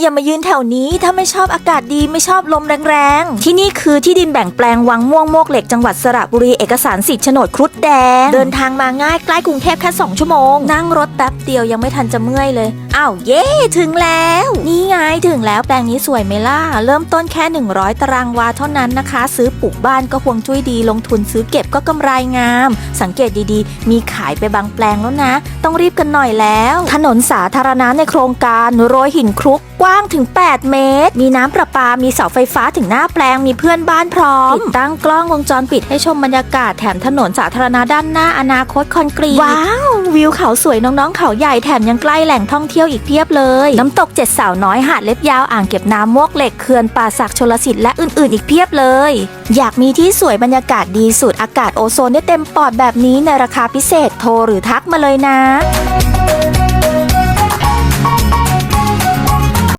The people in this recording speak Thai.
อย่ามายืนแถวนี้ถ้าไม่ชอบอากาศดีไม่ชอบลมแรงๆ ที่นี่คือที่ดินแบ่งแปลงวังม่วงโมกเหล็กจังหวัดสระบุรีเอกสารสิทธิ์โฉนดครุฑแดง เดินทางมาง่ายใกล้กรุงเทพแค่ 2 ชั่วโมง นั่งรถแป๊บเดียวยังไม่ทันจะเมื่อยเลย อ้าวเย้ถึงแล้ว นี่ไงถึงแล้วแปลงนี้สวยไหมล่ะ เริ่มต้นแค่ 100 ตารางวาเท่านั้นนะคะ ซื้อปลูกบ้านก็ห่วงจุ้ยดี ลงทุนซื้อเก็บก็กำไรงาม สังเกตดีๆ มีขายไปบางแปลงแล้วนะ ต้องรีบกันหน่อยแล้ว ถนนสาธารณะในโครงการโรยหินคลุกกว้างถึง 8 เมตร มีน้ำประปา มีเสาไฟฟ้าถึงหน้าแปลง มีเพื่อนบ้านพร้อม ติดตั้งกล้องวงจรปิดให้ชมบรรยากาศ แถมถนนสาธารณะด้านหน้าอนาคตคอนกรีต ว้าว วิวเขาสวยน้องๆ เขาใหญ่ แถมยังใกล้แหล่งท่องเที่ยวอีกเพียบเลย น้ำตกเจ็ดสาวน้อยหาดเล็บยาวอ่างเก็บน้ำมวกเหล็กเขื่อนป่าศักชลสิทธิ์และอื่นๆ อีกเพียบเลย อยากมีที่สวยบรรยากาศดีสูดอากาศโอโซนได้เต็มปอดแบบนี้ในราคาพิเศษโทรหรือทักมาเลยนะ